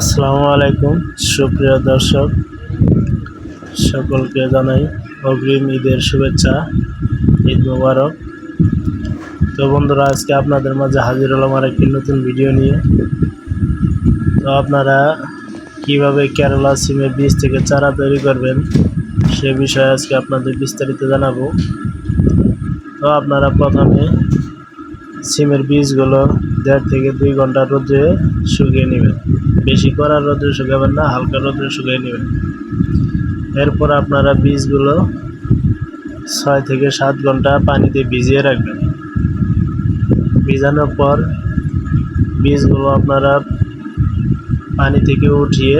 আসসালামু আলাইকুম, সুপ্রিয় দর্শক, সকলকে জানাই অগ্রিম ঈদের শুভেচ্ছা, ঈদ মোবারক। তো বন্ধুরা, আজকে আপনাদের মাঝে হাজির হলাম আর একটি নতুন ভিডিও নিয়ে। তো আপনারা কীভাবে কেরালা সিমের বীজ থেকে চারা তৈরি করবেন, সে বিষয়ে আজকে আপনাদের বিস্তারিত জানাব। তো আপনারা প্রথমে সিমের বীজগুলো দেড় থেকে দুই ঘণ্টা রোদে শুকিয়ে নেবেন বেশি কড়া রোদে শুকাবেন না, হালকা রোদে শুকিয়ে নেবেন এরপর আপনারা বীজগুলো ছয় থেকে সাত ঘণ্টা পানিতে ভিজিয়ে রাখবেন। ভিজানোর পর বীজগুলো আপনারা পানি থেকে উঠিয়ে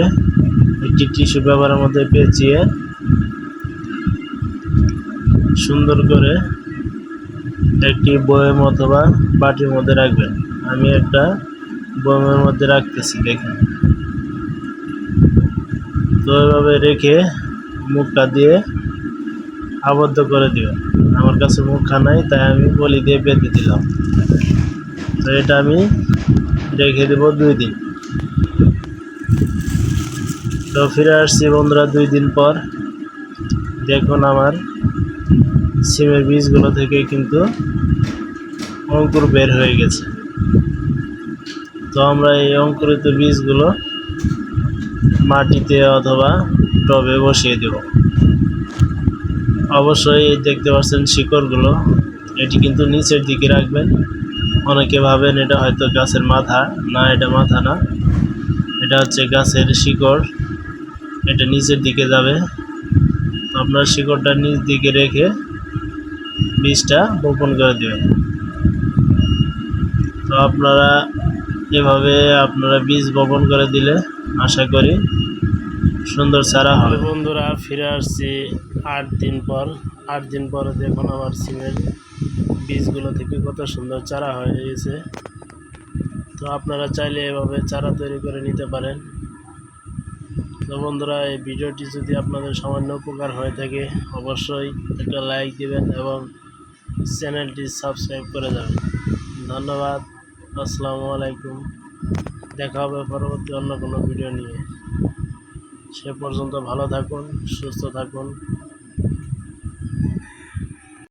একটি টিস্যু পেপারের মধ্যে পেঁচিয়ে সুন্দর করে একটি বয়েম অথবা বাটির মধ্যে রাখবেন। আমি একটা বয়েমের মধ্যে রাখতেছি, দেখুন। তো এভাবে রেখে মুখটা দিয়ে আবদ্ধ করে দিবেন। আমার কাছে মুখটা নাই, তাই আমি বলি দিয়ে বেঁধে দিলাম। তো এটা আমি রেখে দেব দুই দিন। তো ফিরে আসছি বন্ধুরা দুই দিন পর। দেখুন আমার সিমের বীজগুলো থেকে কিন্তু অঙ্কুর বের হয়ে গেছে। তো আমরা এই অঙ্কুরিত বীজগুলো মাটিতে অথবা টবে বসিয়ে দেব। অবশ্যই দেখতে পাচ্ছেন শিকড়গুলো, এটি কিন্তু নিচের দিকে রাখবেন। অনেকে ভাবেন এটা হয়তো গাছের মাথা, না, এটা মাথা না। এটা হচ্ছে গাছের শিকড়, এটা নিচের দিকে যাবে। আপনার শিকড়টা নিচ দিকে রেখে বীজটা বপন করে দেবেন। তো আপনারা এভাবে আপনারা বীজ বপন করে দিলে আশা করি সুন্দর চারা হবে। বন্ধুরা, ফিরে আসছি আট দিন পর। আট দিন পরে দেখুন আমার সিমের বীজগুলো থেকে কত সুন্দর চারা হয়ে গেছে তো আপনারা চাইলে এভাবে চারা তৈরি করে নিতে পারেন। তো বন্ধুরা, এই ভিডিওটি যদি আপনাদের সামান্য উপকার হয়ে থাকে, অবশ্যই একটা লাইক দিবেন এবং চ্যানেলটি সাবস্ক্রাইব করে যাবেন ধন্যবাদ, আসসালামু আলাইকুম। দেখা হবে পরবর্তী অন্য কোনো ভিডিও নিয়ে। সে পর্যন্ত ভালো থাকুন, সুস্থ থাকুন।